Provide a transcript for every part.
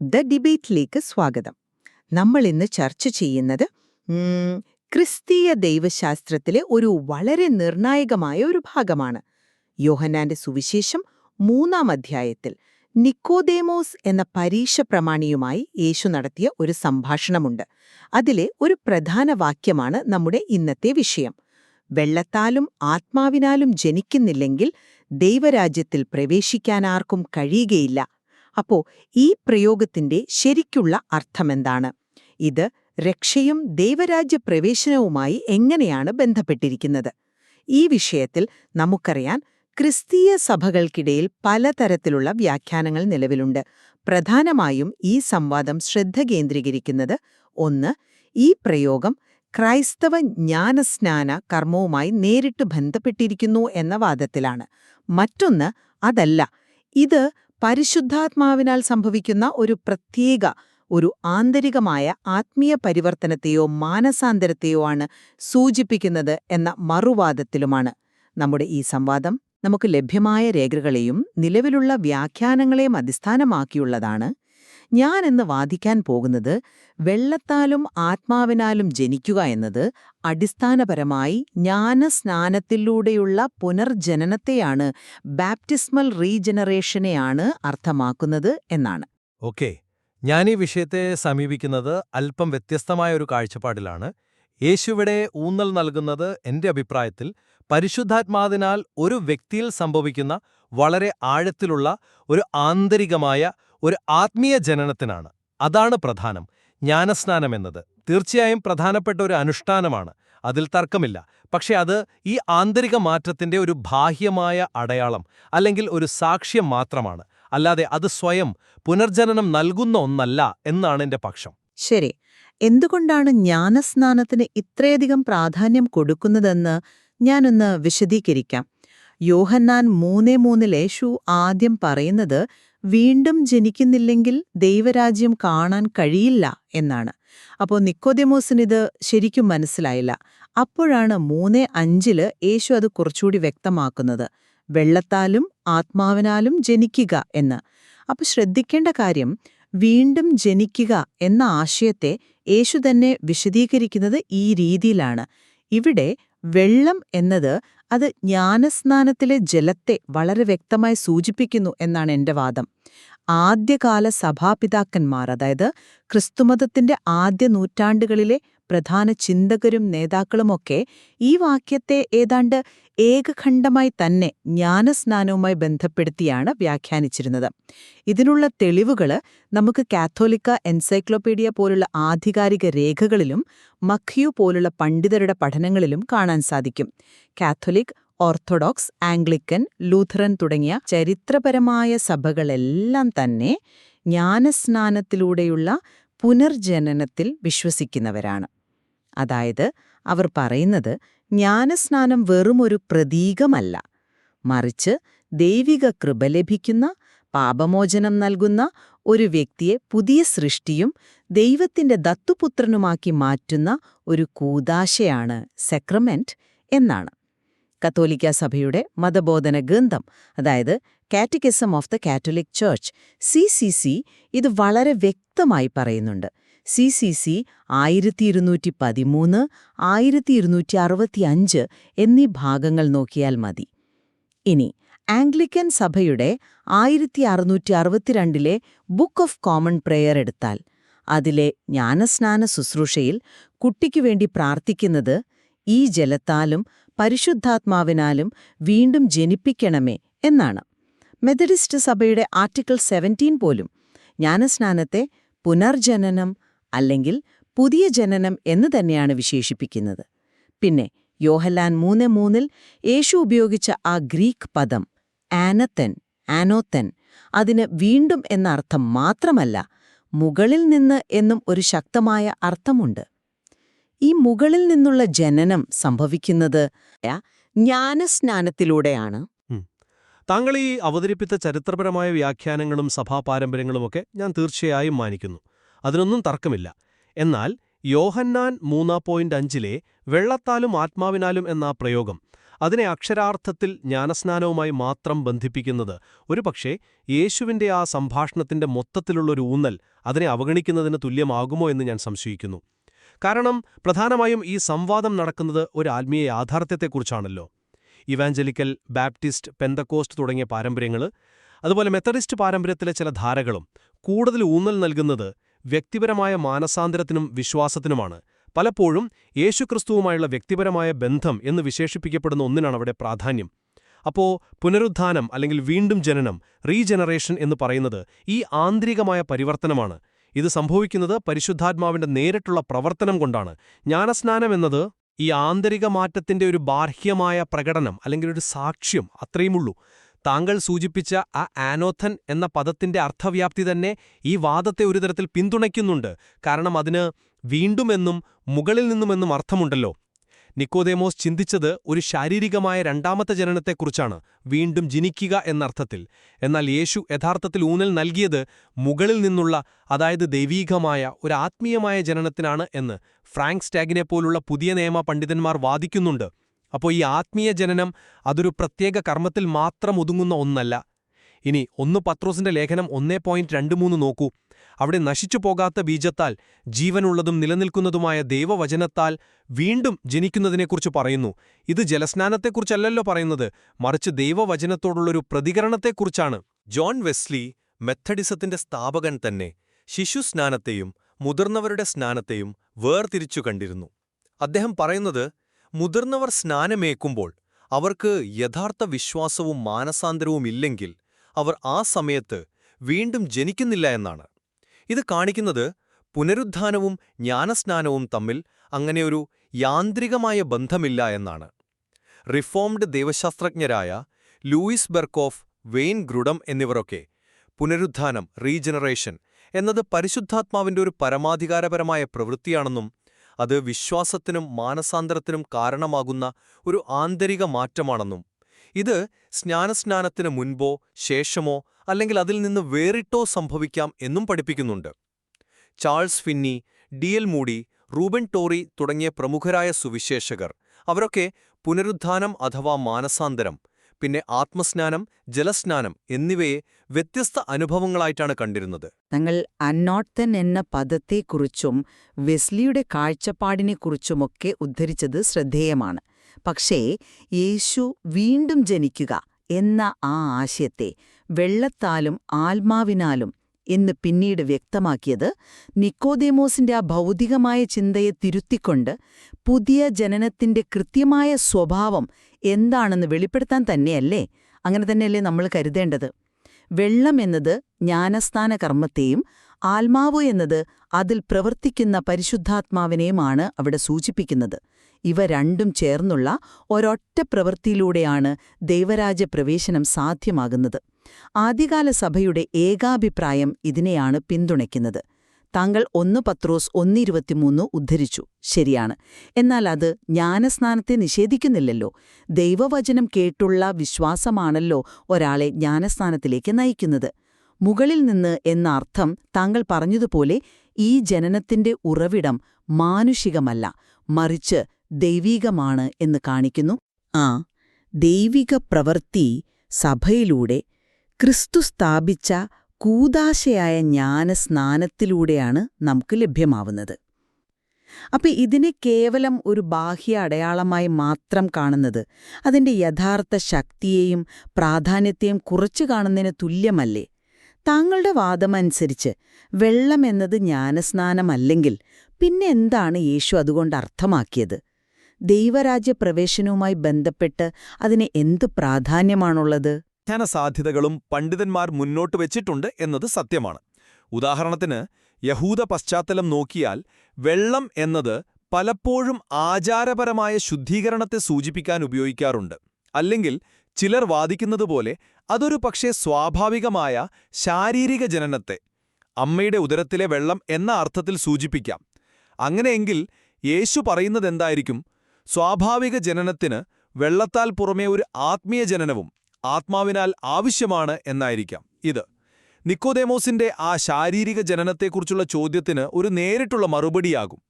The ഡിബേറ്റിലേക്ക് സ്വാഗതം. നമ്മൾ ഇന്ന് ചർച്ച ചെയ്യുന്നത് ക്രിസ്തീയ ദൈവശാസ്ത്രത്തിലെ ഒരു വളരെ നിർണായകമായ ഒരു ഭാഗമാണ്. യോഹന്നാന്റെ സുവിശേഷം മൂന്നാം അധ്യായത്തിൽ നിക്കോദേമോസ് എന്ന പരീക്ഷ പ്രമാണിയുമായി യേശു നടത്തിയ ഒരു സംഭാഷണമുണ്ട്. അതിലെ ഒരു പ്രധാന വാക്യമാണ് നമ്മുടെ ഇന്നത്തെ വിഷയം. വെള്ളത്താലും ആത്മാവിനാലും ജനിക്കുന്നില്ലെങ്കിൽ ദൈവരാജ്യത്തിൽ പ്രവേശിക്കാനാർക്കും കഴിയുകയില്ല. അപ്പോ ഈ പ്രയോഗത്തിന്റെ ശരിക്കുള്ള അർത്ഥമെന്താണ്? ഇത് രക്ഷയും ദൈവരാജ്യ പ്രവേശനവുമായി എങ്ങനെയാണ് ബന്ധപ്പെട്ടിരിക്കുന്നത്? ഈ വിഷയത്തിൽ നമുക്കറിയാൻ ക്രിസ്തീയ സഭകൾക്കിടയിൽ പലതരത്തിലുള്ള വ്യാഖ്യാനങ്ങൾ നിലവിലുണ്ട്. പ്രധാനമായും ഈ സംവാദം ശ്രദ്ധ കേന്ദ്രീകരിക്കുന്നത് ഒന്ന് ഈ പ്രയോഗം ക്രൈസ്തവ ജ്ഞാനസ്നാന കർമ്മവുമായി നേരിട്ട് ബന്ധപ്പെട്ടിരിക്കുന്നു എന്ന വാദത്തിലാണ്. മറ്റൊന്ന് അതല്ല ഇത് പരിശുദ്ധാത്മാവിനാൽ സംഭവിക്കുന്ന ഒരു പ്രത്യേക ഒരു ആന്തരികമായ ആത്മീയ പരിവർത്തനത്തെയോ മാനസാന്തരത്തെയോ ആണ് സൂചിപ്പിക്കുന്നത് എന്ന മറുവാദത്തിലുമാണ്. നമ്മുടെ ഈ സംവാദം നമുക്ക് ലഭ്യമായ രേഖകളെയും നിലവിലുള്ള വ്യാഖ്യാനങ്ങളെയും അടിസ്ഥാനമാക്കിയുള്ളതാണ്. ഞാൻ എന്ന് വാദിക്കാൻ പോകുന്നത് വെള്ളത്താലും ആത്മാവിനാലും ജനിക്കുക എന്നത് അടിസ്ഥാനപരമായി ജ്ഞാനസ്നാനത്തിലൂടെയുള്ള പുനർജനനത്തെയാണ് ബാപ്റ്റിസ്മൽ റീജനറേഷനെയാണ് അർത്ഥമാക്കുന്നത് എന്നാണ്. ഓക്കെ. ഞാൻ ഈ വിഷയത്തെ സമീപിക്കുന്നത് അല്പം വ്യത്യസ്തമായ ഒരു കാഴ്ചപ്പാടിലാണ്. യേശുവിടെ ഊന്നൽ നൽകുന്നത് എന്റെ അഭിപ്രായത്തിൽ പരിശുദ്ധാത്മാവിനാൽ ഒരു വ്യക്തിയിൽ സംഭവിക്കുന്ന വളരെ ആഴത്തിലുള്ള ഒരു ആന്തരികമായ ഒരു ആത്മീയ ജനനത്തിനാണ്. അതാണ് പ്രധാനം. ജ്ഞാനസ്നാനം എന്നത്. തീർച്ചയായും പ്രധാനപ്പെട്ട ഒരു അനുഷ്ഠാനമാണ്. അതിൽ തർക്കമില്ല. പക്ഷേ അത് ഈ ആന്തരിക മാറ്റത്തിന്റെ ഒരു ബാഹ്യമായ അടയാളം അല്ലെങ്കിൽ ഒരു സാക്ഷ്യം മാത്രമാണ്. അല്ലാതെ അത് സ്വയം പുനർജനനം നൽകുന്ന ഒന്നല്ല എന്നാണ് എന്റെ പക്ഷം. ശരി. എന്തുകൊണ്ടാണ് ജ്ഞാനസ്നാനത്തിന് ഇത്രയധികം പ്രാധാന്യം കൊടുക്കുന്നതെന്ന് ഞാനൊന്ന് വിശദീകരിക്കാം. യോഹന്നാൻ മൂന്നേ മൂന്നിൽ യേശു ആദ്യം പറയുന്നത് വീണ്ടും ജനിക്കുന്നില്ലെങ്കിൽ ദൈവരാജ്യം കാണാൻ കഴിയില്ല എന്നാണ്. അപ്പോൾ നിക്കോദെമോസിനിത് ശരിക്കും മനസ്സിലായില്ല. അപ്പോഴാണ് മൂന്നേ അഞ്ചിൽ യേശു അത് കുറച്ചുകൂടി വ്യക്തമാക്കുന്നത്. വെള്ളത്താലും ആത്മാവിനാലും ജനിക്കുക എന്ന്. അപ്പോൾ ശ്രദ്ധിക്കേണ്ട കാര്യം വീണ്ടും ജനിക്കുക എന്ന ആശയത്തെ യേശു തന്നെ വിശദീകരിക്കുന്നത് ഈ രീതിയിലാണ്. ഇവിടെ വെള്ളം എന്നത് അത് ജ്ഞാനസ്നാനത്തിലെ ജലത്തെ വളരെ വ്യക്തമായി സൂചിപ്പിക്കുന്നു എന്നാണ് എന്റെ വാദം. ആദ്യകാല സഭാപിതാക്കന്മാർ അതായത് ക്രിസ്തുമതത്തിന്റെ ആദ്യ നൂറ്റാണ്ടുകളിലെ പ്രധാന ചിന്തകരും നേതാക്കളുമൊക്കെ ഈ വാക്യത്തെ ഏതാണ്ട് ഏകഖണ്ഡമായി തന്നെ ജ്ഞാനസ്നാനവുമായി ബന്ധപ്പെടുത്തിയാണ് വ്യാഖ്യാനിച്ചിരുന്നത്. ഇതിനുള്ള തെളിവുകൾ നമുക്ക് കാത്തോലിക്ക എൻസൈക്ലോപീഡിയ പോലുള്ള ആധികാരിക രേഖകളിലും മഖ്യു പോലുള്ള പണ്ഡിതരുടെ പഠനങ്ങളിലും കാണാൻ സാധിക്കും. കാത്തോലിക് ഓർത്തഡോക്സ് ആംഗ്ലിക്കൻ ലൂഥറൻ തുടങ്ങിയ ചരിത്രപരമായ സഭകളെല്ലാം തന്നെ ജ്ഞാനസ്നാനത്തിലൂടെയുള്ള പുനർജനനത്തിൽ വിശ്വസിക്കുന്നവരാണ്. അതായത് അവർ പറയുന്നത് ജ്ഞാനസ്നാനം വെറുമൊരു പ്രതീകമല്ല. മറിച്ച് ദൈവിക കൃപ ലഭിക്കുന്ന പാപമോചനം നൽകുന്ന ഒരു വ്യക്തിയെ പുതിയ സൃഷ്ടിയും ദൈവത്തിന്റെ ദത്തുപുത്രനുമാക്കി മാറ്റുന്ന ഒരു കൂതാശയാണ് സെക്രമെന്റ് എന്നാണ്. കത്തോലിക്ക സഭയുടെ മതബോധന ഗ്രന്ഥം അതായത് catechism of the Catholic Church C ഇത് വളരെ വ്യക്തമായി പറയുന്നുണ്ട്. സി സി സി ആയിരത്തി ഇരുന്നൂറ്റി പതിമൂന്ന് ആയിരത്തി ഇരുന്നൂറ്റി അറുപത്തിയഞ്ച് എന്നീ ഭാഗങ്ങൾ നോക്കിയാൽ മതി. ഇനി ആംഗ്ലിക്കൻ സഭയുടെ ആയിരത്തി അറുന്നൂറ്റി അറുപത്തിരണ്ടിലെ ബുക്ക് ഓഫ് കോമൺ പ്രെയർ എടുത്താൽ അതിലെ ജ്ഞാനസ്നാന ശുശ്രൂഷയിൽ കുട്ടിക്കു വേണ്ടി പ്രാർത്ഥിക്കുന്നത് ഈ ജലത്താലും പരിശുദ്ധാത്മാവിനാലും വീണ്ടും ജനിപ്പിക്കണമേ എന്നാണ്. മെത്തഡിസ്റ്റ് സഭയുടെ ആർട്ടിക്കിൾ സെവന്റീൻ പോലും ജ്ഞാനസ്നാനത്തെ പുനർജനനം അല്ലെങ്കിൽ പുതിയ ജനനം എന്ന് തന്നെയാണ് വിശേഷിപ്പിക്കുന്നത്. പിന്നെ യോഹലാൻ മൂന്ന് മൂന്നിൽ യേശു ഉപയോഗിച്ച ആ ഗ്രീക്ക് പദം ആനത്തൻ ആനോത്തൻ അതിന് വീണ്ടും എന്ന അർത്ഥം മാത്രമല്ല മുകളിൽ നിന്ന് എന്നും ഒരു ശക്തമായ അർത്ഥമുണ്ട്. ഈ മുകളിൽ നിന്നുള്ള ജനനം സംഭവിക്കുന്നത് ജ്ഞാനസ്നാനത്തിലൂടെയാണ്. താങ്കൾ ഈ അവതരിപ്പിച്ച ചരിത്രപരമായ വ്യാഖ്യാനങ്ങളും സഭാ സഭാപാരമ്പര്യങ്ങളുമൊക്കെ ഞാൻ തീർച്ചയായും മാനിക്കുന്നു. അതിനൊന്നും തർക്കമില്ല. എന്നാൽ യോഹന്നാൻ മൂന്നാ പോയിന്റ് അഞ്ചിലെ വെള്ളത്താലും ആത്മാവിനാലും എന്ന പ്രയോഗം അതിനെ അക്ഷരാർത്ഥത്തിൽ ജ്ഞാനസ്നാനവുമായി മാത്രം ബന്ധിപ്പിക്കുന്നത് ഒരുപക്ഷേ യേശുവിന്റെ ആ സംഭാഷണത്തിന്റെ മൊത്തത്തിലുള്ളൊരു ഊന്നൽ അതിനെ അവഗണിക്കുന്നതിന് തുല്യമാകുമോ എന്ന് ഞാൻ സംശയിക്കുന്നു. കാരണം പ്രധാനമായും ഈ സംവാദം നടക്കുന്നത് ഒരു ആത്മീയ യാഥാർത്ഥ്യത്തെക്കുറിച്ചാണല്ലോ. ഇവാഞ്ചലിക്കൽ ബാപ്റ്റിസ്റ്റ് പെന്തക്കോസ്റ്റ് തുടങ്ങിയ പാരമ്പര്യങ്ങൾ അതുപോലെ മെത്തഡിസ്റ്റ് പാരമ്പര്യത്തിലെ ചില ധാരകളും കൂടുതൽ ഊന്നൽ നൽകുന്നത് വ്യക്തിപരമായ മാനസാന്തരത്തിനും വിശ്വാസത്തിനുമാണ്. പലപ്പോഴും യേശുക്രിസ്തുവുമായുള്ള വ്യക്തിപരമായ ബന്ധം എന്ന് വിശേഷിപ്പിക്കപ്പെടുന്ന ഒന്നിനാണ് അവിടെ പ്രാധാന്യം. അപ്പോ പുനരുദ്ധാനം അല്ലെങ്കിൽ വീണ്ടും ജനനം റീജനറേഷൻ എന്ന് പറയുന്നത് ഈ ആന്തരികമായ പരിവർത്തനമാണ്. ഇത് സംഭവിക്കുന്നത് പരിശുദ്ധാത്മാവിന്റെ നേരിട്ടുള്ള പ്രവർത്തനം കൊണ്ടാണ്. ജ്ഞാനസ്നാനം എന്നത് ഈ ആന്തരിക മാറ്റത്തിന്റെ ഒരു ബാഹ്യമായ പ്രകടനം അല്ലെങ്കിൽ ഒരു സാക്ഷ്യം അത്രയുമുള്ളൂ. താങ്കൾ സൂചിപ്പിച്ച ആ ആനോഥൻ എന്ന പദത്തിന്റെ അർത്ഥവ്യാപ്തി തന്നെ ഈ വാദത്തെ ഒരു തരത്തിൽ പിന്തുണയ്ക്കുന്നുണ്ട്. കാരണം അതിന് വീണ്ടുമെന്നും മുകളിൽ നിന്നുമെന്നും അർത്ഥമുണ്ടല്ലോ. നിക്കോദേമോസ് ചിന്തിച്ചത് ഒരു ശാരീരികമായ രണ്ടാമത്തെ ജനനത്തെക്കുറിച്ചാണ്. വീണ്ടും ജനിക്കുക എന്നർത്ഥത്തിൽ. എന്നാൽ യേശു യഥാർത്ഥത്തിൽ ഊന്നൽ നൽകിയത് മുകളിൽ നിന്നുള്ള അതായത് ദൈവീകമായ ഒരു ആത്മീയമായ ജനനത്തിനാണ് എന്ന് ഫ്രാങ്ക് സ്റ്റാഗിനെപ്പോലുള്ള പുതിയ നിയമ പണ്ഡിതന്മാർ വാദിക്കുന്നുണ്ട്. അപ്പോൾ ഈ ആത്മീയ ജനനം അതൊരു പ്രത്യേക കർമ്മത്തിൽ മാത്രം ഒതുങ്ങുന്ന ഒന്നല്ല. ഇനി ഒന്ന് പത്രോസിന്റെ ലേഖനം ഒന്നേ പോയിന്റ് രണ്ട് മൂന്ന് നോക്കൂ. അവിടെ നശിച്ചു പോകാത്ത ബീജത്താൽ ജീവനുള്ളതും നിലനിൽക്കുന്നതുമായ ദൈവവചനത്താൽ വീണ്ടും ജനിക്കുന്നതിനെക്കുറിച്ച് പറയുന്നു. ഇത് ജലസ്നാനത്തെക്കുറിച്ചല്ലല്ലോ പറയുന്നത്. മറിച്ച് ദൈവവചനത്തോടുള്ളൊരു പ്രതികരണത്തെക്കുറിച്ചാണ്. ജോൺ വെസ്ലി മെത്തഡിസത്തിന്റെ സ്ഥാപകൻ തന്നെ ശിശുസ്നാനത്തെയും മുതിർന്നവരുടെ സ്നാനത്തെയും വേർതിരിച്ചു കണ്ടിരുന്നു. അദ്ദേഹം പറയുന്നത് മുതിർന്നവർ സ്നാനമേക്കുമ്പോൾ അവർക്ക് യഥാർത്ഥ വിശ്വാസവും മാനസാന്തരവും ഇല്ലെങ്കിൽ അവർ ആ സമയത്ത് വീണ്ടും ജനിക്കുന്നില്ല എന്നാണ്. ഇത് കാണിക്കുന്നത് പുനരുദ്ധാനവും ജ്ഞാനസ്നാനവും തമ്മിൽ അങ്ങനെയൊരു യാന്ത്രികമായ ബന്ധമില്ല എന്നാണ്. റിഫോംഡ് ദൈവശാസ്ത്രജ്ഞരായ ലൂയിസ് ബെർക്കോഫ് വെയിൻ ഗ്രുഡം എന്നിവരൊക്കെ പുനരുദ്ധാനം റീജനറേഷൻ എന്നത് പരിശുദ്ധാത്മാവിന്റെ ഒരു പരമാധികാരപരമായ പ്രവൃത്തിയാണെന്നും അത് വിശ്വാസത്തിനും മാനസാന്തരത്തിനും കാരണമാകുന്ന ഒരു ആന്തരിക മാറ്റമാണെന്നും ഇത് സ്നാനസ്നാനത്തിന് മുൻപോ ശേഷമോ അല്ലെങ്കിൽ അതിൽ നിന്ന് വേറിട്ടോ സംഭവിക്കാം എന്നും പഠിപ്പിക്കുന്നുണ്ട്. Charles Finney D L Moody Reuben Torrey തുടങ്ങിയ പ്രമുഖരായ സുവിശേഷകർ അവരൊക്കെ പുനരുദ്ധാനം അഥവാ മാനസാന്തരം പിന്നെ ആത്മസ്നാനം ജലസ്നാനം എന്നിവയെ വ്യത്യസ്ത അനുഭവങ്ങളായിട്ടാണ് കണ്ടിരുന്നത്. തങ്ങൾ അന്നോട്ടൻ എന്ന പദത്തെക്കുറിച്ചും വെസ്ലിയുടെ കാഴ്ചപ്പാടിനെക്കുറിച്ചുമൊക്കെ ഉദ്ധരിച്ചത് ശ്രദ്ധേയമാണ്. പക്ഷേ യേശു വീണ്ടും ജനിക്കുക എന്ന ആ ആശയത്തെ വെള്ളത്താലും ആത്മാവിനാലും എന്ന് പിന്നീട് വ്യക്തമാക്കിയത് നിക്കോദേമോസിന്റെ ആ ഭൗതികമായ ചിന്തയെ തിരുത്തിക്കൊണ്ട് പുതിയ ജനനത്തിന്റെ കൃത്യമായ സ്വഭാവം എന്താണെന്ന് വെളിപ്പെടുത്താൻ തന്നെയല്ലേ? അങ്ങനെ തന്നെയല്ലേ നമ്മൾ കരുതേണ്ടത്. വെള്ളം എന്നത് ജ്ഞാനസ്ഥാന കർമ്മത്തെയും ആത്മാവ് എന്നത് അതിൽ പ്രവർത്തിക്കുന്ന പരിശുദ്ധാത്മാവിനെയുമാണ് അവിടെ സൂചിപ്പിക്കുന്നത്. ഇവ രണ്ടും ചേർന്നുള്ള ഒരൊറ്റ പ്രവൃത്തിയിലൂടെയാണ് ദൈവരാജ്യ പ്രവേശനം സാധ്യമാകുന്നത്. ആദ്യകാല സഭയുടെ ഏകാഭിപ്രായം ഇതിനെയാണ് പിന്തുണയ്ക്കുന്നത്. താങ്കൾ ഒന്ന് പത്രോസ് ഒന്നിരുപത്തിമൂന്ന് ഉദ്ധരിച്ചു. ശരിയാണ്. എന്നാൽ അത് ജ്ഞാനസ്നാനത്തെ നിഷേധിക്കുന്നില്ലല്ലോ. ദൈവവചനം കേട്ടുള്ള വിശ്വാസമാണല്ലോ ഒരാളെ ജ്ഞാനസ്നാനത്തിലേക്ക് നയിക്കുന്നത്. മുകളിൽ നിന്ന് എന്ന അർത്ഥം താങ്കൾ പറഞ്ഞതുപോലെ ഈ ജനനത്തിന്റെ ഉറവിടം മാനുഷികമല്ല മറിച്ച് ദൈവീകമാണ് എന്ന് കാണിക്കുന്നു. ആ ദൈവിക പ്രവൃത്തി സഭയിലൂടെ ക്രിസ്തു സ്ഥാപിച്ച കൂതാശയായ ജ്ഞാനസ്നാനത്തിലൂടെയാണ് നമുക്ക് ലഭ്യമാവുന്നത്. അപ്പോൾ ഇതിനെ കേവലം ഒരു ബാഹ്യ അടയാളമായി മാത്രം കാണുന്നത് അതിന്റെ യഥാർത്ഥ ശക്തിയെയും പ്രാധാന്യത്തെയും കുറച്ചു കാണുന്നതിന് തുല്യമല്ലേ? താങ്കളുടെ വാദമനുസരിച്ച് വെള്ളമെന്നത് ജ്ഞാനസ്നാനമല്ലെങ്കിൽ പിന്നെ എന്താണ് യേശു അതുകൊണ്ട് അർത്ഥമാക്കിയത്? ദൈവരാജ്യ പ്രവേശനവുമായി ബന്ധപ്പെട്ട് അതിന് എന്ത് പ്രാധാന്യമാണുള്ളത്? വ്യാഖ്യാന സാധ്യതകളും പണ്ഡിതന്മാർ മുന്നോട്ട് വെച്ചിട്ടുണ്ട് എന്നത് സത്യമാണ്. ഉദാഹരണത്തിന് യഹൂദ പശ്ചാത്തലം നോക്കിയാൽ വെള്ളം എന്നത് പലപ്പോഴും ആചാരപരമായ ശുദ്ധീകരണത്തെ സൂചിപ്പിക്കാൻ ഉപയോഗിക്കാറുണ്ട്. അല്ലെങ്കിൽ ചിലർ വാദിക്കുന്നതുപോലെ അതൊരു പക്ഷേ സ്വാഭാവികമായ ശാരീരിക ജനനത്തെ അമ്മയുടെ ഉദരത്തിലെ വെള്ളം എന്ന അർത്ഥത്തിൽ സൂചിപ്പിക്കാം. അങ്ങനെയെങ്കിൽ യേശു പറയുന്നതെന്തായിരിക്കും? സ്വാഭാവിക ജനനത്തിന് വെള്ളത്താൽ പുറമേ ഒരു ആത്മീയ ജനനവും ആത്മാവിനാൽ ആവശ്യമാണ് എന്നായിരിക്കാം. ഇത് നിക്കോദേമോസിന്റെ ആ ശാരീരിക ജനനത്തെക്കുറിച്ചുള്ള ചോദ്യത്തിന് ഒരു നേരിട്ടുള്ള മറുപടിയാകും.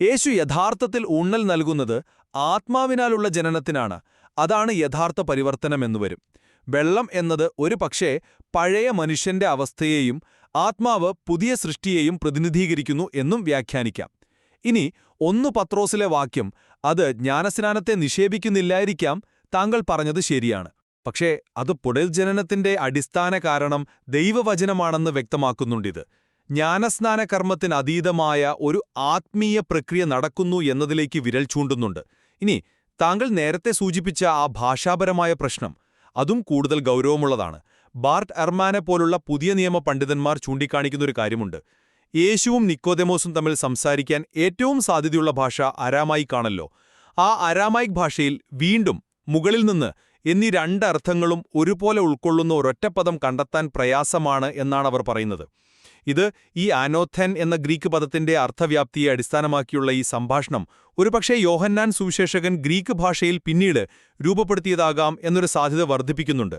യേശു യഥാർത്ഥത്തിൽ ഊന്നൽ നൽകുന്നത് ആത്മാവിനാലുള്ള ജനനത്തിനാണ്. അതാണ് യഥാർത്ഥ പരിവർത്തനമെന്നു വരും. വെള്ളം എന്നത് ഒരു പഴയ മനുഷ്യന്റെ അവസ്ഥയെയും ആത്മാവ് പുതിയ സൃഷ്ടിയെയും പ്രതിനിധീകരിക്കുന്നു എന്നും വ്യാഖ്യാനിക്കാം. ഇനി ഒന്നു പത്രോസിലെ വാക്യം അത് ജ്ഞാനസ്നാനത്തെ നിഷേപിക്കുന്നില്ലായിരിക്കാം താങ്കൾ പറഞ്ഞത് ശരിയാണ്. പക്ഷേ അത് പുടൽജനനത്തിന്റെ അടിസ്ഥാന കാരണം ദൈവവചനമാണെന്ന് വ്യക്തമാക്കുന്നുണ്ടിത്. ജ്ഞാനസ്നാന കർമ്മത്തിനതീതമായ ഒരു ആത്മീയ പ്രക്രിയ നടക്കുന്നു എന്നതിലേക്ക് വിരൽ ചൂണ്ടുന്നുണ്ട്. ഇനി താങ്കൾ നേരത്തെ സൂചിപ്പിച്ച ആ ഭാഷാപരമായ പ്രശ്നം അതും കൂടുതൽ ഗൗരവമുള്ളതാണ്. ബാർട്ട് എർമാനെ പോലുള്ള പുതിയ നിയമ പണ്ഡിതന്മാർ ചൂണ്ടിക്കാണിക്കുന്നൊരു കാര്യമുണ്ട്. യേശുവും നിക്കോദെമോസും തമ്മിൽ സംസാരിക്കാൻ ഏറ്റവും സാധ്യതയുള്ള ഭാഷ അരാമായിക്കാണല്ലോ. ആ അരാമായിക് ഭാഷയിൽ വീണ്ടും മുകളിൽ നിന്ന് എന്നീ രണ്ടർത്ഥങ്ങളും ഒരുപോലെ ഉൾക്കൊള്ളുന്ന ഒരൊറ്റപ്പദം കണ്ടെത്താൻ പ്രയാസമാണ് എന്നാണ് അവർ പറയുന്നത്. ഇത് ഈ ആനോഥൻ എന്ന ഗ്രീക്ക് പദത്തിന്റെ അർത്ഥവ്യാപ്തിയെ അടിസ്ഥാനമാക്കിയുള്ള ഈ സംഭാഷണം. ഒരുപക്ഷെ യോഹന്നാൻ സുവിശേഷകൻ ഗ്രീക്ക് ഭാഷയിൽ പിന്നീട് രൂപപ്പെടുത്തിയതാകാം എന്നൊരു സാധ്യത വർദ്ധിപ്പിക്കുന്നുണ്ട്.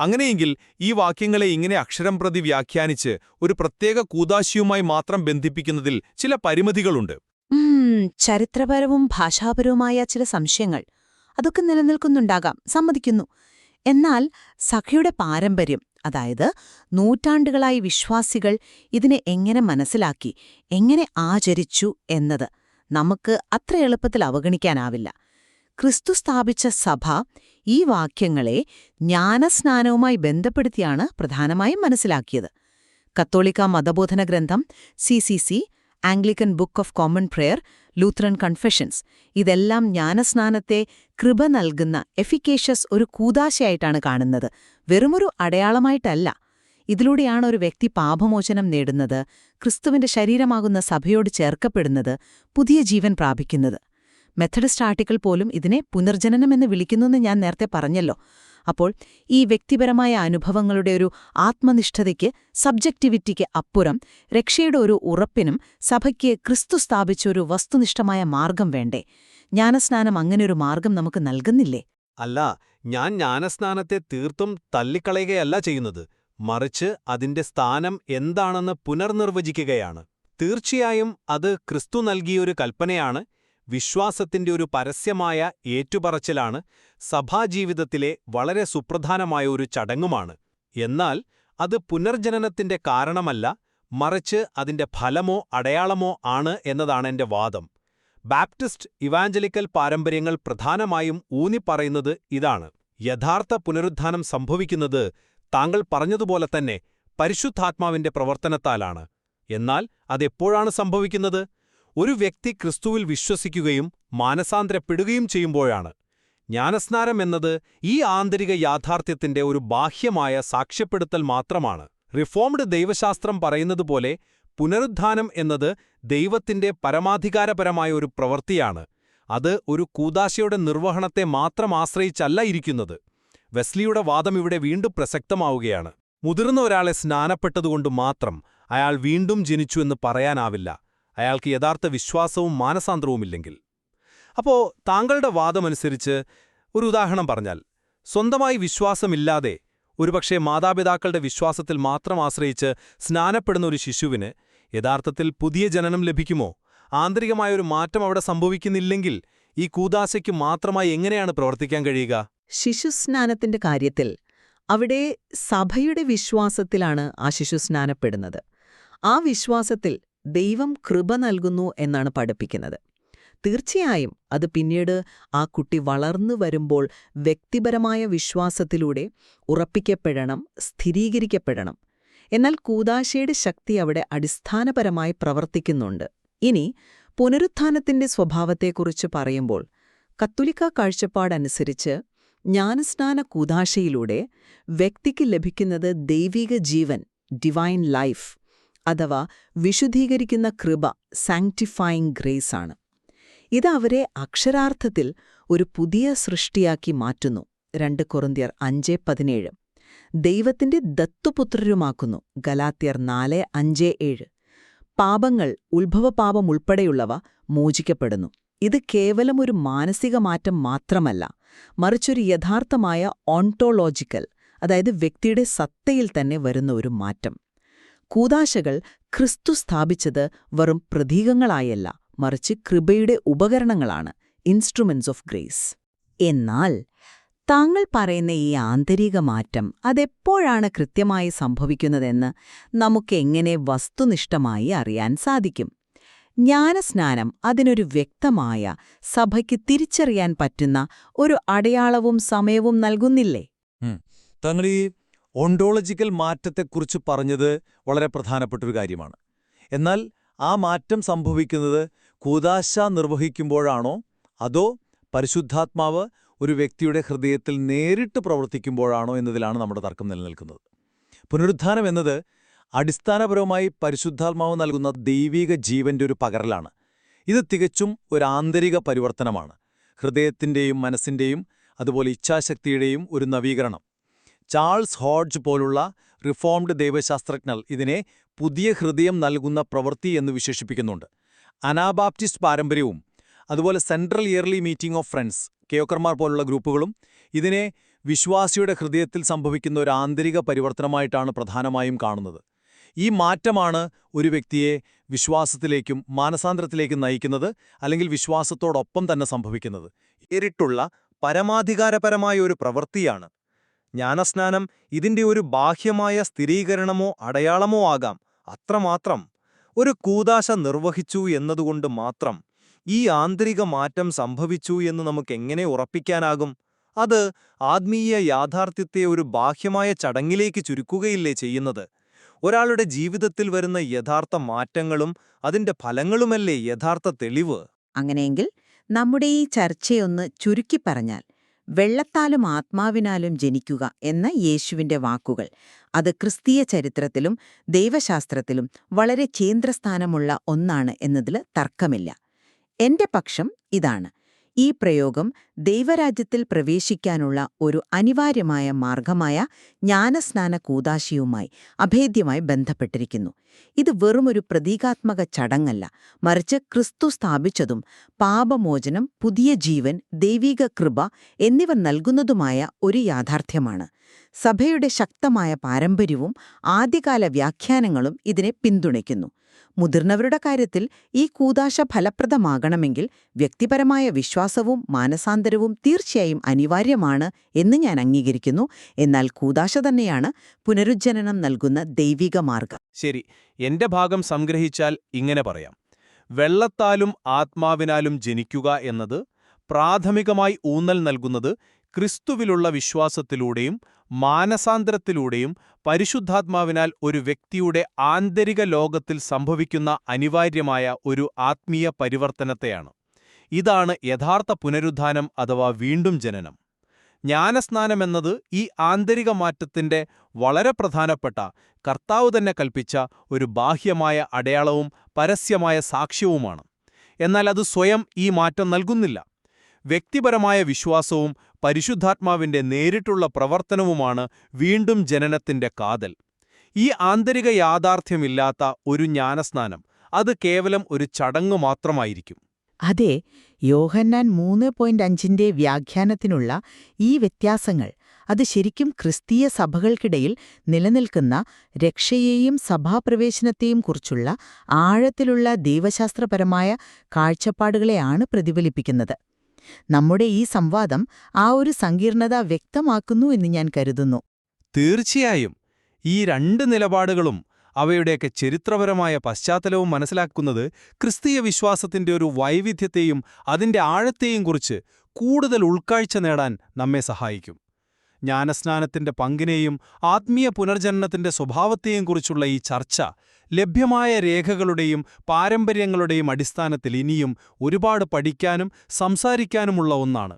അങ്ങനെയെങ്കിൽ ഈ വാക്യങ്ങളെ ഇങ്ങനെ അക്ഷരം പ്രതി വ്യാഖ്യാനിച്ച് ഒരു പ്രത്യേക കൂതാശിയുമായി മാത്രം ബന്ധിപ്പിക്കുന്നതിൽ ചില പരിമിതികളുണ്ട്. ചരിത്രപരവും ഭാഷാപരവുമായ ചില സംശയങ്ങൾ. അതൊക്കെ നിലനിൽക്കുന്നുണ്ടാകാം സമ്മതിക്കുന്നു. എന്നാൽ സഖയുടെ പാരമ്പര്യം അതായത് നൂറ്റാണ്ടുകളായി വിശ്വാസികൾ ഇതിനെ എങ്ങനെ മനസ്സിലാക്കി എങ്ങനെ ആചരിച്ചു എന്നത് നമുക്ക് അത്ര എളുപ്പത്തിൽ അവഗണിക്കാനാവില്ല. ക്രിസ്തു സ്ഥാപിച്ച സഭ ഈ വാക്യങ്ങളെ ജ്ഞാനസ്നാനവുമായി ബന്ധപ്പെടുത്തിയാണ് പ്രധാനമായും മനസ്സിലാക്കിയത്. കത്തോളിക്ക മതബോധന ഗ്രന്ഥം C C C Anglican Book of Common Prayer Lutheran confessions ഇതെല്ലാം ജ്ഞാനസ്നാനത്തെ കൃപ നൽകുന്ന എഫിക്കേഷ്യസ് ഒരു കൂതാശയായിട്ടാണ് കാണുന്നത്. വെറുമൊരു അടയാളമായിട്ടല്ല. ഇതിലൂടെയാണ് ഒരു വ്യക്തി പാപമോചനം നേടുന്നത് ക്രിസ്തുവിന്റെ ശരീരമാകുന്ന സഭയോട് ചേർക്കപ്പെടുന്നത് പുതിയ ജീവൻ പ്രാപിക്കുന്നത്. മെത്തഡിസ്റ്റ് ആർട്ടിക്കിൾ പോലും ഇതിനെ പുനർജനനമെന്ന് വിളിക്കുന്നുവെന്ന് ഞാൻ നേരത്തെ പറഞ്ഞല്ലോ. അപ്പോൾ ഈ വ്യക്തിപരമായ അനുഭവങ്ങളുടെ ഒരു ആത്മനിഷ്ഠതയ്ക്ക് സബ്ജക്റ്റിവിറ്റിക്ക് അപ്പുറം രക്ഷയുടെ ഒരു ഉറപ്പിനും സഭയ്ക്ക് ക്രിസ്തു സ്ഥാപിച്ച ഒരു വസ്തുനിഷ്ഠമായ മാർഗം വേണ്ടേ? ജ്ഞാനസ്നാനം അങ്ങനെയൊരു മാർഗം നമുക്ക് നൽകുന്നില്ലേ? അല്ല ഞാൻ ജ്ഞാനസ്നാനത്തെ തീർത്തും തള്ളിക്കളയുകയല്ല ചെയ്യുന്നത്. മറിച്ച് അതിന്റെ സ്ഥാനം എന്താണെന്ന് പുനർനിർവചിക്കുകയാണ്. തീർച്ചയായും അത് ക്രിസ്തു നൽകിയൊരു കൽപ്പനയാണ്. വിശ്വാസത്തിന്റെ ഒരു പരസ്യമായ ഏറ്റുപറച്ചിലാണ്. സഭാജീവിതത്തിലെ വളരെ സുപ്രധാനമായ ഒരു ചടങ്ങുമാണ്. എന്നാൽ അത് പുനർജനനത്തിന്റെ കാരണമല്ല മറിച്ച് അതിന്റെ ഫലമോ അടയാളമോ ആണ് എന്നതാണ് എന്റെ വാദം. ബാപ്റ്റിസ്റ്റ് ഇവാഞ്ചലിക്കൽ പാരമ്പര്യങ്ങൾ പ്രധാനമായും ഊന്നിപ്പറയുന്നത് ഇതാണ്. യഥാർത്ഥ പുനരുദ്ധാനം സംഭവിക്കുന്നത് താങ്കൾ പറഞ്ഞതുപോലെ തന്നെ പരിശുദ്ധാത്മാവിന്റെ പ്രവർത്തനത്താലാണ്. എന്നാൽ അതെപ്പോഴാണ് സംഭവിക്കുന്നത്? ഒരു വ്യക്തി ക്രിസ്തുവിൽ വിശ്വസിക്കുകയും മാനസാന്തരപ്പെടുകയും ചെയ്യുമ്പോഴാണ്. ജ്ഞാനസ്നാനം എന്നത് ഈ ആന്തരിക യാഥാർത്ഥ്യത്തിന്റെ ഒരു ബാഹ്യമായ സാക്ഷ്യപ്പെടുത്തൽ മാത്രമാണ്. റിഫോംഡ് ദൈവശാസ്ത്രം പറയുന്നതുപോലെ പുനരുദ്ധാനം എന്നത് ദൈവത്തിന്റെ പരമാധികാരപരമായ ഒരു പ്രവൃത്തിയാണ്. അത് ഒരു കൂതാശയുടെ നിർവഹണത്തെ മാത്രം ആശ്രയിച്ചല്ല ഇരിക്കുന്നത്. വെസ്ലിയുടെ വാദം ഇവിടെ വീണ്ടും പ്രസക്തമാവുകയാണ്. മുതിർന്ന ഒരാളെ സ്നാനപ്പെട്ടതുകൊണ്ട് മാത്രം അയാൾ വീണ്ടും ജനിച്ചു എന്ന് പറയാനാവില്ല. അയാൾക്ക് യഥാർത്ഥ വിശ്വാസവും മാനസാന്തരവുമില്ലെങ്കിൽ. അപ്പോ താങ്കളുടെ വാദമനുസരിച്ച് ഒരു ഉദാഹരണം പറഞ്ഞാൽ സ്വന്തമായി വിശ്വാസമില്ലാതെ ഒരുപക്ഷെ മാതാപിതാക്കളുടെ വിശ്വാസത്തിൽ മാത്രം ആശ്രയിച്ച് സ്നാനപ്പെടുന്ന ഒരു ശിശുവിന് യഥാർത്ഥത്തിൽ പുതിയ ജനനം ലഭിക്കുമോ? ആന്തരികമായ ഒരു മാറ്റം അവിടെ സംഭവിക്കുന്നില്ലെങ്കിൽ ഈ കൂതാശയ്ക്ക് മാത്രമായി എങ്ങനെയാണ് പ്രവർത്തിക്കാൻ കഴിയുക? ശിശുസ്നാനത്തിന്റെ കാര്യത്തിൽ അവിടെ സഭയുടെ വിശ്വാസത്തിലാണ് ആ ശിശു സ്നാനപ്പെടുന്നത്. ആ വിശ്വാസത്തിൽ ദൈവം കൃപ നൽകുന്നു എന്നാണ് പഠിപ്പിക്കുന്നത്. തീർച്ചയായും അത് പിന്നീട് ആ കുട്ടി വളർന്നു വരുമ്പോൾ വ്യക്തിപരമായ വിശ്വാസത്തിലൂടെ ഉറപ്പിക്കപ്പെടണം സ്ഥിരീകരിക്കപ്പെടണം. എന്നാൽ കൂതാശയുടെ ശക്തി അവിടെ അടിസ്ഥാനപരമായി പ്രവർത്തിക്കുന്നുണ്ട്. ഇനി പുനരുത്ഥാനത്തിന്റെ സ്വഭാവത്തെക്കുറിച്ച് പറയുമ്പോൾ കത്തുലിക്ക കാഴ്ചപ്പാടനുസരിച്ച് ജ്ഞാനസ്നാന കൂതാശയിലൂടെ വ്യക്തിക്ക് ലഭിക്കുന്നത് ദൈവിക ജീവൻ ഡിവൈൻ ലൈഫ് അഥവാ വിശുദ്ധീകരിക്കുന്ന കൃപ സാങ്ക്ടിഫൈങ് ഗ്രേസ് ആണ്. ഇത് അവരെ അക്ഷരാർത്ഥത്തിൽ ഒരു പുതിയ സൃഷ്ടിയാക്കി മാറ്റുന്നു. രണ്ട് കൊറിന്ത്യർ അഞ്ച് പതിനേഴ്. ദൈവത്തിന്റെ ദത്തുപുത്രരുമാക്കുന്നു. ഗലാത്യർ നാല് അഞ്ച് ഏഴ്. പാപങ്ങൾ ഉത്ഭവപാപം ഉൾപ്പെടെയുള്ളവ മോചിക്കപ്പെടുന്നു. ഇത് കേവലം ഒരു മാനസിക മാറ്റം മാത്രമല്ല മറിച്ചൊരു യഥാർത്ഥമായ ഓൺടോളോജിക്കൽ അതായത് വ്യക്തിയുടെ സത്തയിൽ തന്നെ വരുന്ന ഒരു മാറ്റം. കൂതാശകൾ ക്രിസ്തു സ്ഥാപിച്ചത് വെറും പ്രതീകങ്ങളായല്ല മറിച്ച് കൃപയുടെ ഉപകരണങ്ങളാണ് ഇൻസ്ട്രുമെന്റ്സ് ഓഫ് ഗ്രേസ് എന്നാൽ താങ്കൾ പറയുന്ന ഈ ആന്തരിക മാറ്റം അതെപ്പോഴാണ് കൃത്യമായി സംഭവിക്കുന്നതെന്ന് നമുക്കെങ്ങനെ വസ്തുനിഷ്ഠമായി അറിയാൻ സാധിക്കും? ജ്ഞാനസ്നാനം അതിനൊരു വ്യക്തമായ സഭയ്ക്ക് തിരിച്ചറിയാൻ പറ്റുന്ന ഒരു അടയാളവും സമയവും നൽകുന്നില്ലേ? താങ്കൾ ഈ ഓണ്ടോളജിക്കൽ മാറ്റത്തെക്കുറിച്ച് പറഞ്ഞത് വളരെ പ്രധാനപ്പെട്ടൊരു കാര്യമാണ്. എന്നാൽ ആ മാറ്റം സംഭവിക്കുന്നത് കൂതാശ നിർവഹിക്കുമ്പോഴാണോ? അതോ പരിശുദ്ധാത്മാവ് ഒരു വ്യക്തിയുടെ ഹൃദയത്തിൽ നേരിട്ട് പ്രവർത്തിക്കുമ്പോഴാണോ എന്നതിലാണ് നമ്മുടെ തർക്കം നിലനിൽക്കുന്നത്. പുനരുദ്ധാനം എന്നത് അടിസ്ഥാനപരമായി പരിശുദ്ധാത്മാവ് നൽകുന്ന ദൈവിക ജീവന്റെ ഒരു പകരലാണ്. ഇത് തികച്ചും ഒരു ആന്തരിക പരിവർത്തനമാണ്. ഹൃദയത്തിന്റെയും മനസ്സിന്റെയും അതുപോലെ ഇച്ഛാശക്തിയുടെയും ഒരു നവീകരണം. ചാൾസ് ഹോഡ്ജ് പോലുള്ള റിഫോംഡ് ദൈവശാസ്ത്രജ്ഞർ ഇതിനെ പുതിയ ഹൃദയം നൽകുന്ന പ്രവൃത്തി എന്ന് വിശേഷിപ്പിക്കുന്നുണ്ട്. അനാബാപ്റ്റിസ്റ്റ് പാരമ്പര്യവും അതുപോലെ Central Yearly Meeting of Friends കേയോക്കർമാർ പോലുള്ള ഗ്രൂപ്പുകളും ഇതിനെ വിശ്വാസിയുടെ ഹൃദയത്തിൽ സംഭവിക്കുന്ന ഒരു ആന്തരിക പരിവർത്തനമായിട്ടാണ് പ്രധാനമായും കാണുന്നത്. ഈ മാറ്റമാണ് ഒരു വ്യക്തിയെ വിശ്വാസത്തിലേക്കും മാനസാന്തരത്തിലേക്കും നയിക്കുന്നത് അല്ലെങ്കിൽ വിശ്വാസത്തോടൊപ്പം തന്നെ സംഭവിക്കുന്നത്. നേരിട്ടുള്ള പരമാധികാരപരമായ ഒരു പ്രവൃത്തിയാണ്. ജ്ഞാനസ്നാനം ഇതിന്റെ ഒരു ബാഹ്യമായ സ്ഥിരീകരണമോ അടയാളമോ ആകാം അത്രമാത്രം. ഒരു കൂതാശ നിർവഹിച്ചു എന്നതുകൊണ്ട് മാത്രം ഈ ആന്തരിക മാറ്റം സംഭവിച്ചു എന്ന് നമുക്ക് എങ്ങനെ ഉറപ്പിക്കാനാകും? അത് ആത്മീയ യാഥാർത്ഥ്യത്തെ ഒരു ബാഹ്യമായ ചടങ്ങിലേക്ക് ചുരുക്കുകയില്ലേ ചെയ്യുന്നത്? ഒരാളുടെ ജീവിതത്തിൽ വരുന്ന യഥാർത്ഥ മാറ്റങ്ങളും അതിന്റെ ഫലങ്ങളുമല്ലേ യഥാർത്ഥ തെളിവ്? അങ്ങനെയെങ്കിൽ നമ്മുടെ ഈ ചർച്ചയൊന്ന് ചുരുക്കിപ്പറഞ്ഞാൽ വെള്ളത്താലും ആത്മാവിനാലും ജനിക്കുക എന്ന യേശുവിന്റെ വാക്കുകൾ അത് ക്രിസ്തീയ ചരിത്രത്തിലും ദൈവശാസ്ത്രത്തിലും വളരെ കേന്ദ്രസ്ഥാനമുള്ള ഒന്നാണ് എന്നതിൽ തർക്കമില്ല. എന്റെ പക്ഷം ഇതാണ്. ഈ പ്രയോഗം ദൈവരാജ്യത്തിൽ പ്രവേശിക്കാനുള്ള ഒരു അനിവാര്യമായ മാർഗമായ ജ്ഞാനസ്നാന കൂതാശിയുമായി അഭേദ്യമായി ബന്ധപ്പെട്ടിരിക്കുന്നു. ഇത് വെറുമൊരു പ്രതീകാത്മക ചടങ്ങല്ല. മറിച്ച് ക്രിസ്തു സ്ഥാപിച്ചതും പാപമോചനം പുതിയ ജീവൻ ദൈവിക കൃപ എന്നിവ നൽകുന്നതുമായ ഒരു യാഥാർത്ഥ്യമാണ്. സഭയുടെ ശക്തമായ പാരമ്പര്യവും ആദ്യകാല വ്യാഖ്യാനങ്ങളും ഇതിനെ പിന്തുണയ്ക്കുന്നു. മുതിർന്നവരുടെ കാര്യത്തിൽ ഈ കൂതാശ ഫലപ്രദമാകണമെങ്കിൽ വ്യക്തിപരമായ വിശ്വാസവും മാനസാന്തരവും തീർച്ചയായും അനിവാര്യമാണ് എന്ന് ഞാൻ അംഗീകരിക്കുന്നു. എന്നാൽ കൂതാശ തന്നെയാണ് പുനരുജ്ജനനം നൽകുന്ന ദൈവിക മാർഗം. ശരി എന്റെ ഭാഗം സംഗ്രഹിച്ചാൽ ഇങ്ങനെ പറയാം. വെള്ളത്താലും ആത്മാവിനാലും ജനിക്കുക എന്നത് പ്രാഥമികമായി ഊന്നൽ നൽകുന്നത് ക്രിസ്തുവിലുള്ള വിശ്വാസത്തിലൂടെയും മാനസാന്തരത്തിലൂടെയും പരിശുദ്ധാത്മാവിനാൽ ഒരു വ്യക്തിയുടെ ആന്തരിക ലോകത്തിൽ സംഭവിക്കുന്ന അനിവാര്യമായ ഒരു ആത്മീയ പരിവർത്തനത്തെയാണ്. ഇതാണ് യഥാർത്ഥ പുനരുദ്ധാനം അഥവാ വീണ്ടും ജനനം. ജ്ഞാനസ്നാനമെന്നത് ഈ ആന്തരിക മാറ്റത്തിന്റെ വളരെ പ്രധാനപ്പെട്ട കർത്താവ് തന്നെ കൽപ്പിച്ച ഒരു ബാഹ്യമായ അടയാളവും പരസ്യമായ സാക്ഷ്യവുമാണ്. എന്നാൽ അത് സ്വയം ഈ മാറ്റം നൽകുന്നില്ല. വ്യക്തിപരമായ വിശ്വാസവും പരിശുദ്ധാത്മാവിന്റെ നേരിട്ടുള്ള പ്രവർത്തനവുമാണ് വീണ്ടും ജനനത്തിന്റെ കാതൽ. ഈ ആന്തരിക യാഥാർത്ഥ്യമില്ലാത്ത ഒരു ജ്ഞാനസ്നാനം അത് കേവലം ഒരു ചടങ്ങ് മാത്രമായിരിക്കും. അതെ യോഹന്നാൻ മൂന്ന് പോയിന്റ് അഞ്ചിന്റെ വ്യാഖ്യാനത്തിനുള്ള ഈ വ്യത്യാസങ്ങൾ അത് ശരിക്കും ക്രിസ്തീയ സഭകൾക്കിടയിൽ നിലനിൽക്കുന്ന രക്ഷയെയും സഭാപ്രവേശനത്തെയും കുറിച്ചുള്ള ആഴത്തിലുള്ള ദൈവശാസ്ത്രപരമായ കാഴ്ചപ്പാടുകളെയാണ് പ്രതിഫലിപ്പിക്കുന്നത്. നമ്മുടെ ഈ സംവാദം ആ ഒരു സങ്കീർണത വ്യക്തമാക്കുന്നു എന്ന് ഞാൻ കരുതുന്നു. തീർച്ചയായും. ഈ രണ്ട് നിലപാടുകളും അവയുടെയൊക്കെ ചരിത്രപരമായ പശ്ചാത്തലവും മനസ്സിലാക്കുന്നത് ക്രിസ്തീയ വിശ്വാസത്തിന്റെ ഒരു വൈവിധ്യത്തെയും അതിന്റെ ആഴത്തെയും കുറിച്ച് കൂടുതൽ ഉൾക്കാഴ്ച നേടാൻ നമ്മെ സഹായിക്കും. ജ്ഞാനസ്നാനത്തിന്റെ പങ്കിനെയും ആത്മീയ പുനർജനനത്തിന്റെ സ്വഭാവത്തെയും കുറിച്ചുള്ള ഈ ചർച്ച ലഭ്യമായ രേഖകളുടെയും പാരമ്പര്യങ്ങളുടെയും അടിസ്ഥാനത്തിൽ ഇനിയും ഒരുപാട് പഠിക്കാനും സംസാരിക്കാനുമുള്ള ഒന്നാണ്.